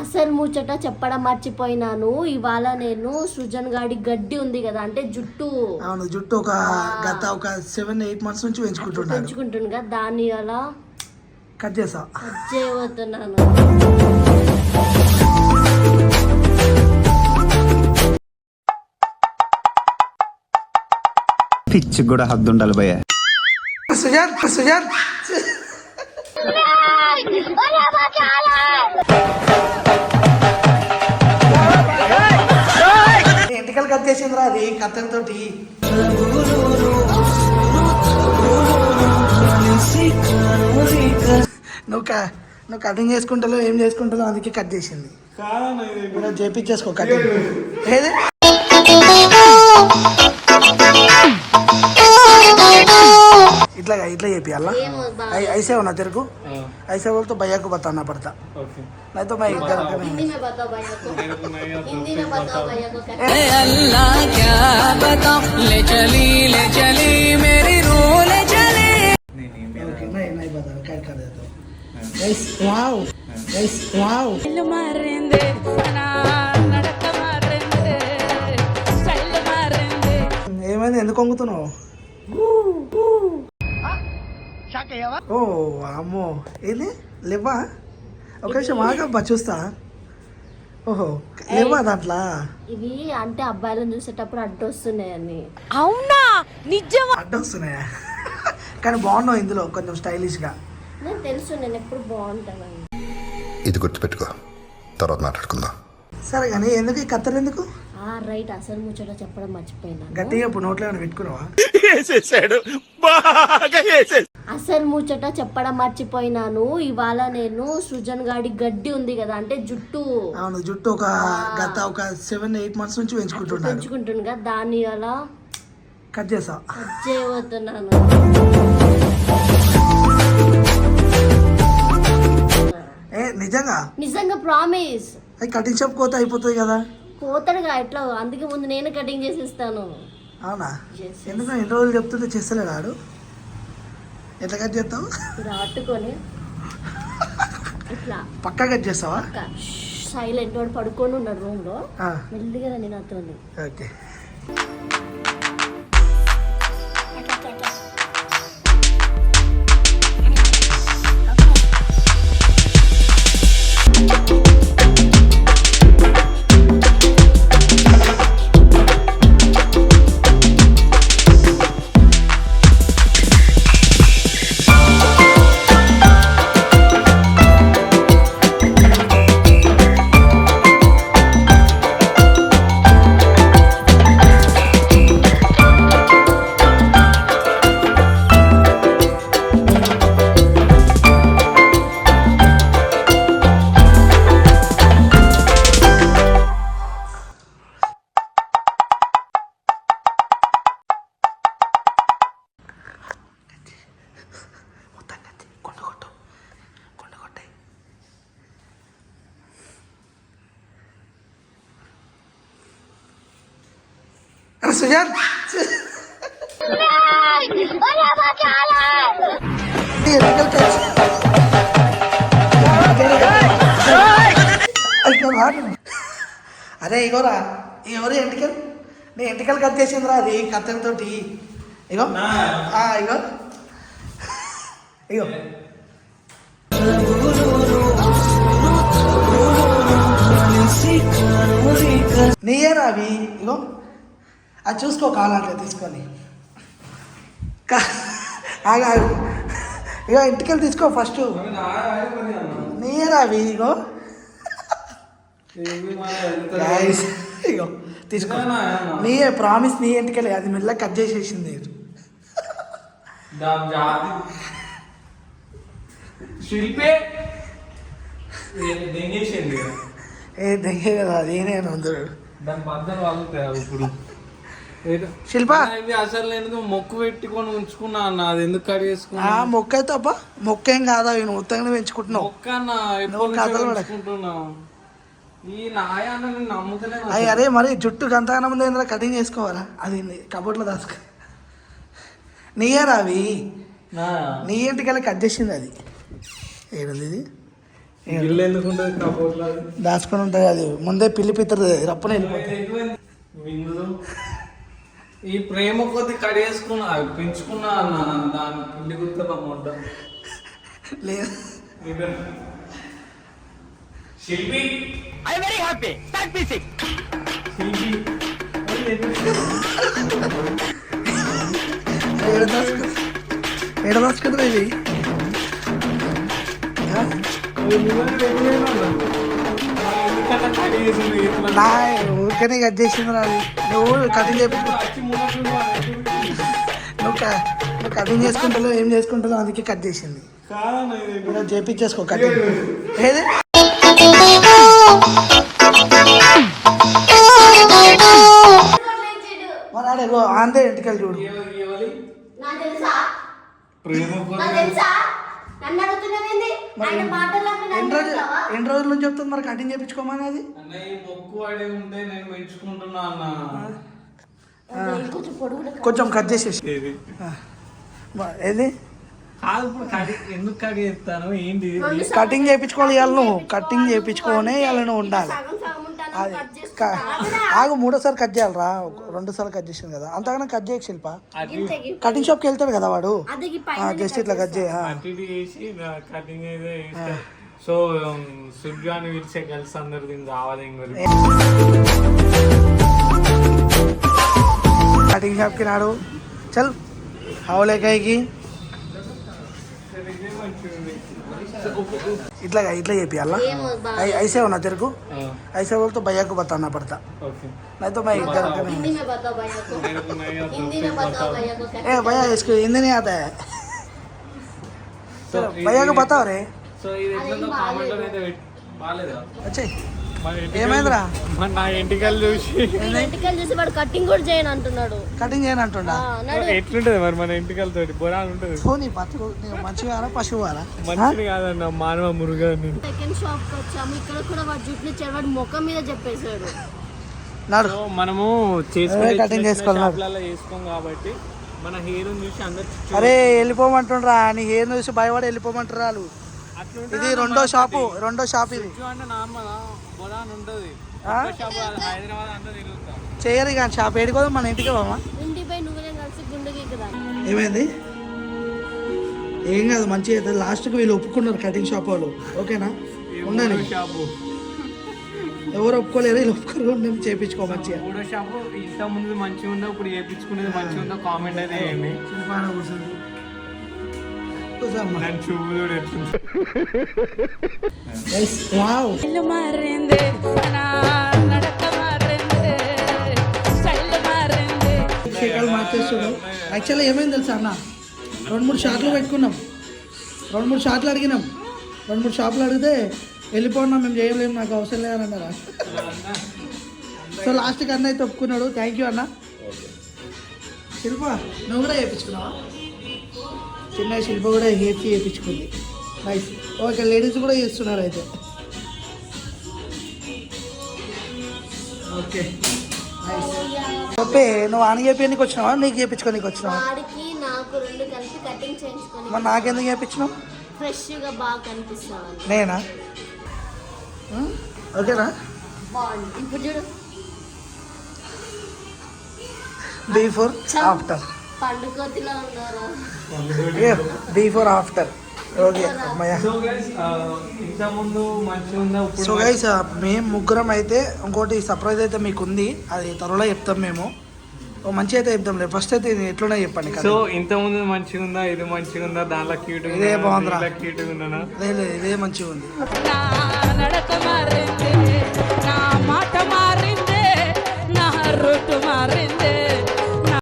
అసలు ముచ్చట చెప్పడం మర్చిపోయినాను. ఇవాళ నేను సృజన్ గాడి గడ్డి ఉంది కదా అంటే జుట్టు అవును జుట్టు ఒక గత ఒక సెవెన్ ఎయిట్ మంత్స్ నుంచి పెంచుకుంటున్నాడు పెంచుకుంటుంది కదా దాన్ని అలా కట్ చేసా. చేయబోతున్నాను. పిచ్చి కూడా హద్దు ఉండాలి భయ్య సుజాత్ సుజాత్ ఎంటికలు కట్ చేసిందిరా అది కత్తెరతోటి నువ్వు నువ్వు కటింగ్ చేసుకుంటాలో ఏం చేసుకుంటాలో అందుకే కట్ చేసింది. చేపించేసుకో కటింగ్ ఏది? ఇట్లా ఇట్లా చెప్పాలా ఐసే ఉన్నా తెరకు ఐసే వాళ్ళతో భయ్యాకు బతానా పడతా. నైతో మై ఏమైంది? ఎందుకు వంగుతున్నావు? ఓ అమ్మో ఏంది? లేవా ఒక నిమిషం ఆగబ్బా చూస్తా. ఓహో లేవా దాంట్లో? ఇవి అంటే అబ్బాయిలను చూసేటప్పుడు అడ్డు వస్తున్నాయని అడ్డం వస్తున్నాయా కానీ బాగున్నావు ఇందులో కొంచెం స్టైలిష్గా. నేను తెలుసు నేను ఎప్పుడు బాగుంటానని. ఇది గుర్తుపెట్టుకో. తర్వాత మాట్లాడుకుందాం. సరే కానీ ఎందుకు ఈ కత్తెర ఎందుకు? ఆ రైట్ అసలు ముచ్చట చెప్పడం మర్చిపోయినా గట్టిగా ఇప్పుడు నోట్లో పెట్టుకున్నావా? అసలు ముచ్చట చెప్పడం మర్చిపోయినాను. ఇవాళ నేను సృజన్ గాడి గడ్డి ఉంది కదా అంటే జుట్టు. అవును జుట్టు ఒక గత ఒక సెవెన్ ఎయిట్ మంత్స్ నుంచి పెంచుకుంటున్నాడు. పెంచుకుంటుంది కదా దాన్ని అలా కట్ చేసా. చేయబోతున్నాను. ఏ నిజంగా? నిజంగా ప్రామిస్. కటింగ్ షాప్ కోత అయిపోతుంది కదా. పోతాడుగా ఎట్లా? అందుకే ముందు నేను కటింగ్ చేసిస్తాను. అవునా? Yes, yes. ఎందుకు ఎన్ని రోజులు చెప్తుంటే చేస్తలేడు ఆడు? ఎట్లా కట్ చేస్తావు? ఇట్లా. పక్కా కట్ చేస్తావా? సైలెంట్ వాడు పడుకొని ఉన్నాడు రూమ్లో మెల్లిగా నేను అతను ఓకే. అరే సుజాత్ ఈ ఎన్నికలు కలిసి- అయ్యో, రాడు. అరే ఇగోరా ఎవరు ఎంటికలు నీ ఎంటికలు కట్ చేసిందిరా అది కత్తెరతోటి ఇగో ఆ, ఇగో ఇగో నీయేనా అవి ఇగో అది చూసుకో కావాలంటే తీసుకొని. కా- ఆగు, ఆగు. ఇగో ఇంటికెళ్ళి తీసుకో ఫస్ట్ నీయేనా అవి ఇగో. ఇగో తీసుకో. నీయే ప్రామిస్ నీ ఇంటికెళ్ళి అది మెల్ల కట్ చేసేసింది శిల్పే? దెంగేసింది. ఏ దగ్గర కదా అది నేను అందరు దాని బద్దలు వాగుతాయి ఇప్పుడు. శిల్ప? అసలు నేను మొక్కు పెట్టుకొని ఉంచుకున్నా అన్న అది ఎందుకు కట్ చేసుకున్నా? ఆ మొక్క అయితే అబ్బా మొక్క ఏం కాదా ఇవి మొత్తంగా పెంచుకుంటున్నావు. మొక్క అన్న నేను అయ్యి అరే మరి జుట్టు గంతగానం ముందు ఏంద్రా కటింగ్ చేసుకోవాలా? అది కబోర్డ్లో దాచుకో. నీయేరా అవి. నా. ఇంటికెళ్ళి కట్ చేసింది అది. ఏడుంది ఇది? దాచుకొని ఉంటుంది అది. ముందే పిల్లి పిత్తరు రప్పన వెళ్ళిపోతుంది ఈ ప్రేమ కొద్ది కడిగేసుకున్నా పెంచుకున్నా అన్న దాని పిల్లి గుర్తు అమౌంట్ లేదు. Shilpi? I very happy. Start music Shilpi? ఏడ దాచుకుంటుంది ఇది? నా ఊరికనే కట్ చేసింది నాది. నువ్వు కటింగ్ చేయించుకో నువ్వు నువ్వు కటింగ్ చేసుకుంటావు ఏం చేసుకుంటావు అందుకే కట్ చేసింది. ఇలా చేపించేసుకో కటింగ్ ఏది? ఆందే ఇంటికెళ్ళి చూడు. ప్రేమ నన్ను అడుగుతున్నావేంది ఆయన మాటలకు ఎన్ని రోజులు అడుగుతావా? ఎన్ని రోజుల నుంచి చెప్తుంది మరి కటింగ్ చేయించుకోమని అది? అన్న ఈ మొక్కు వాడే ఉంటే నేను పెంచుకుంటున్నా అన్న. కొంచెం కట్ చేసేసి. ఏది? ఎందుకు కడి చెప్తాను ఏంటి? కటింగ్ చేయించుకోవాలి ఇవాళ నువ్వు. కటింగ్ చేయించుకోనే ఇవాళ నువ్వు ఉండాలి. అది ఆగు మూడోసారి కట్ చేయాలరా. రెండు సార్లు కట్ చేసింది కదా. అంతగానే కట్ చేయకు శిల్ప. కటింగ్ షాప్కి వెళ్తాడు కదా వాడు? జస్ట్ ఇట్లా కట్ చేయ. సో సుర్గాని పిలిచే కలిసి అందరు దీన్ని రావాలి ఇంకొకరు కటింగ్ షాప్కి నాడు చల్. హవలేకాయకి ఇట్లా ఇట్లా చేపియాలా ఏమో బా- ऐसे होना तेरे को ऐसे बोल तो भैया को बताना पड़ता ఓకే नहीं तो मैं इधर का नहीं हिंदी में बताओ भैया को हिंदी में बताओ भैया को क्या ए भैया इसको हिंदी नहीं आता है चलो भैया को बताओ रे సో ఇది ఎట్లా కామెంట్ అయితే పెట్- బాగాలేదా अच्छा మన ఇంటికి ఏమైందిరా? మన నా ఇంటికల్ చూసి. ఇంటికల్ చూసి వాడు కట్టింగ్ కూడా చేయను అంటున్నాడు. కటింగ్ చేయను అంటుండా? ఆ, నడు. ఎట్లుంటది మరి మన ఇంటికల్ తోటి బొరాలు ఉంటది ఫోన్ పత్తు మంచిగా మంచిది కాదన్న మానవ మురుగని సెకండ్ షాప్కి వచ్చాము. ఇక్కడ కూడా వాడు జుట్టుని చెడు వాడు ముఖం మీద చెప్పేశాడు. నాడు. సో మనము చేసుకోవాలి. చేసుకునే చేసుకోం కాబట్టి మన హెయిర్ చూసి అందరు అరే వెళ్ళిపోమంటుండ్రా. నీ హెయిర్ చూసి భయపడి వెళ్ళిపోమంటారు ఇది రెండో షాపు రెండో షాప్ ఇది. నార్మల్. చేయరు కానీ షాప్. ఏడుకోదు మన ఇంటికి కదా ఏమైంది? ఏం కాదు మంచిగా అయితే. లాస్ట్కి వీళ్ళు ఒప్పుకున్నారు కటింగ్ షాప్ వాళ్ళు. ఓకేనా? ఉండని షాపు. ఎవరు ఒప్పుకోలేరు వీళ్ళు ఒప్పుకోరు. మేము చేయించుకో మంచిగా. షాపు ఇంత ముందు మంచిగా ఉందో ఇప్పుడు చేపించుకునేది మంచిగా ఉందో కామెంట్ అయితే మార్చేస్తాడు. యాక్చువల్లీ ఏమైంది తెలుసా అన్న? రెండు మూడు షాట్లు పెట్టుకున్నాం. రెండు మూడు షాట్లు అడిగినాం. రెండు మూడు షాపులు అడిగితే వెళ్ళిపోయినా మేము చేయలేము నాకు అవసరం లేదని అన్నారా సో లాస్ట్కి అన్న అయితే ఒప్పుకున్నాడు థ్యాంక్ యూ అన్న. శిల్ప నువ్వు కూడా చేయించుకున్నావా? చిన్న శిల్ప కూడా హెయిర్కి చేయించుకుంది నైస్ ఓకే లేడీస్ కూడా చేస్తున్నారు అయితే. ఓకే. నైస్ చెప్పే నువ్వు ఆని చేపించడానికి వచ్చినావా? నీకు చేయించుకోనికి వచ్చినావా? వాడికి నాకు రెండు కలిపి కటింగ్ చేయించుకొని మరి నాకెందుకు చేయించినావు ఫ్రెష్గా బాగా కనిపిస్తాను నేనా? ఓకేనా? బాగుంది. ఇప్పుడు చూడు. Before after before after okay so guys మేము ముగ్గురం అయితే ఇంకోటి సర్ప్రైజ్ అయితే మీకు ఉంది అది త్వరలో చెప్తాం మేము. మంచి అయితే చెప్తాంలే ఫస్ట్ అయితే ఇది ఎట్లున్నా చెప్పండి సో ఇంత ముందు మంచిగా ఉందా? ఇది మంచిగా ఉందా? దానిలో క్యూట్ ఇదే బాగుందా క్యూట్ ఉన్నానా లేదు ఇదే మంచిగా ఉంది. నా మాట నా మారింది.